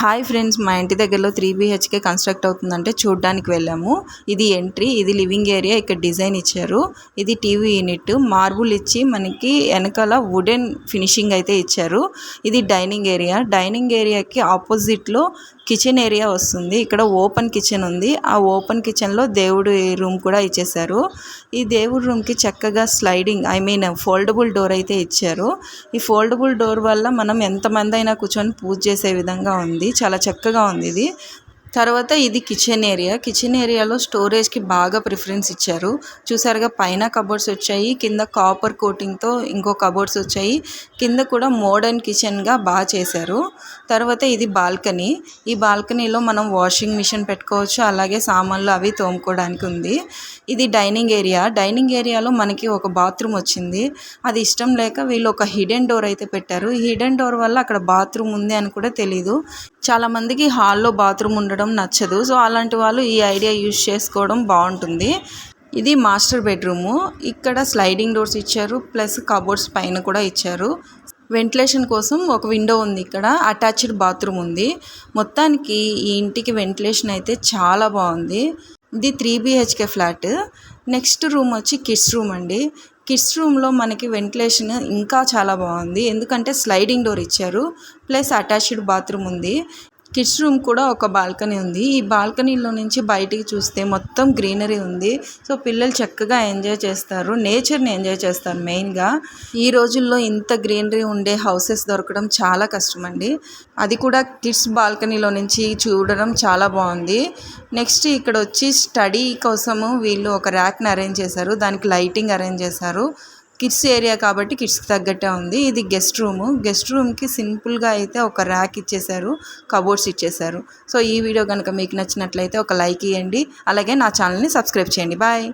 Hi friends మా ఇంటి దగ్గరలో త్రీ బీహెచ్కే కన్స్ట్రక్ట్ అవుతుందంటే చూడ్డానికి వెళ్ళాము. ఇది ఎంట్రీ ఇది లివింగ్ ఏరియా ఇక్కడ డిజైన్ ఇచ్చారు. ఇది టీవీ యూనిట్ మార్బుల్ ఇచ్చి మనకి వెనకాల వుడెన్ ఫినిషింగ్ అయితే ఇచ్చారు. ఇది డైనింగ్ ఏరియా. డైనింగ్ ఏరియాకి ఆపోజిట్లో కిచెన్ ఏరియా వస్తుంది. ఇక్కడ ఓపెన్ కిచెన్ ఉంది. ఆ ఓపెన్ కిచెన్లో దేవుడి రూమ్ కూడా ఇచ్చేసారు ఈ దేవుడి రూమ్కి చక్కగా sliding I mean foldable door అయితే ఇచ్చారు. ఈ ఫోల్డబుల్ డోర్ వల్ల మనం ఎంతమంది అయినా కూర్చొని పూజ చేసే విధంగా ఉంది. చాలా చక్కగా ఉంది ఇది. తర్వాత ఇది కిచెన్ ఏరియా కిచెన్ ఏరియాలో స్టోరేజ్కి బాగా ప్రిఫరెన్స్ ఇచ్చారు. చూసారుగా పైన కబోర్డ్స్ వచ్చాయి కింద కాపర్ కోటింగ్తో ఇంకో కబోర్డ్స్ వచ్చాయి. కింద కూడా మోడర్న్ కిచెన్గా బాగా చేశారు. తర్వాత ఇది బాల్కనీ ఈ బాల్కనీలో మనం వాషింగ్ మిషన్ పెట్టుకోవచ్చు. అలాగే సామాన్లు అవి తోముకోవడానికి ఉంది. ఇది డైనింగ్ ఏరియా డైనింగ్ ఏరియాలో మనకి ఒక బాత్రూమ్ వచ్చింది. అది ఇష్టం లేక వీళ్ళు ఒక హిడెన్ డోర్ అయితే పెట్టారు. ఈ హిడెన్ డోర్ వల్ల అక్కడ బాత్రూమ్ ఉంది అని కూడా తెలీదు. చాలామందికి హాల్లో బాత్రూమ్ ఉండడం నచ్చదు. సో అలాంటి వాళ్ళు ఈ ఐడియా యూజ్ చేసుకోవడం బాగుంటుంది. ఇది మాస్టర్ బెడ్రూము. ఇక్కడ స్లైడింగ్ డోర్స్ ఇచ్చారు ప్లస్ కబోర్డ్స్ పైన కూడా ఇచ్చారు. వెంటిలేషన్ కోసం ఒక విండో ఉంది ఇక్కడ. అటాచ్డ్ బాత్రూమ్ ఉంది. మొత్తానికి ఈ ఇంటికి వెంటిలేషన్ అయితే చాలా బాగుంది. ఇది three BHK flat. Next room వచ్చి కిడ్స్ రూమ్ అండి. కిడ్స్ రూమ్లో మనకి వెంటిలేషన్ ఇంకా చాలా బాగుంది. ఎందుకంటే స్లైడింగ్ డోర్ ఇచ్చారు. ప్లస్ అటాచ్డ్ బాత్రూమ్ ఉంది. కిడ్స్ రూమ్ కూడా ఒక బాల్కనీ ఉంది. ఈ బాల్కనీలో నుంచి బయటికి చూస్తే మొత్తం గ్రీనరీ ఉంది. సో పిల్లలు చక్కగా ఎంజాయ్ చేస్తారు. నేచర్ని ఎంజాయ్ చేస్తారు మెయిన్గా. ఈ రోజుల్లో ఇంత గ్రీనరీ ఉండే హౌసెస్ దొరకడం చాలా కష్టం అండి అది కూడా కిడ్స్ బాల్కనీలో నుంచి చూడడం చాలా బాగుంది. నెక్స్ట్ ఇక్కడ వచ్చి స్టడీ కోసము వీళ్ళు ఒక ర్యాక్ని అరేంజ్ చేశారు. దానికి లైటింగ్ అరేంజ్ చేశారు. కిడ్స్ ఏరియా కాబట్టి కిడ్స్కి తగ్గట్టే ఉంది. ఇది గెస్ట్ రూము. గెస్ట్ రూమ్కి సింపుల్గా అయితే ఒక ర్యాక్ ఇచ్చేసారు కబోర్డ్స్ ఇచ్చేశారు. సో ఈ వీడియో కనుక మీకు నచ్చినట్లయితే ఒక లైక్ ఇవ్వండి అలాగే నా ఛానల్ని సబ్స్క్రైబ్ చేయండి. బాయ్!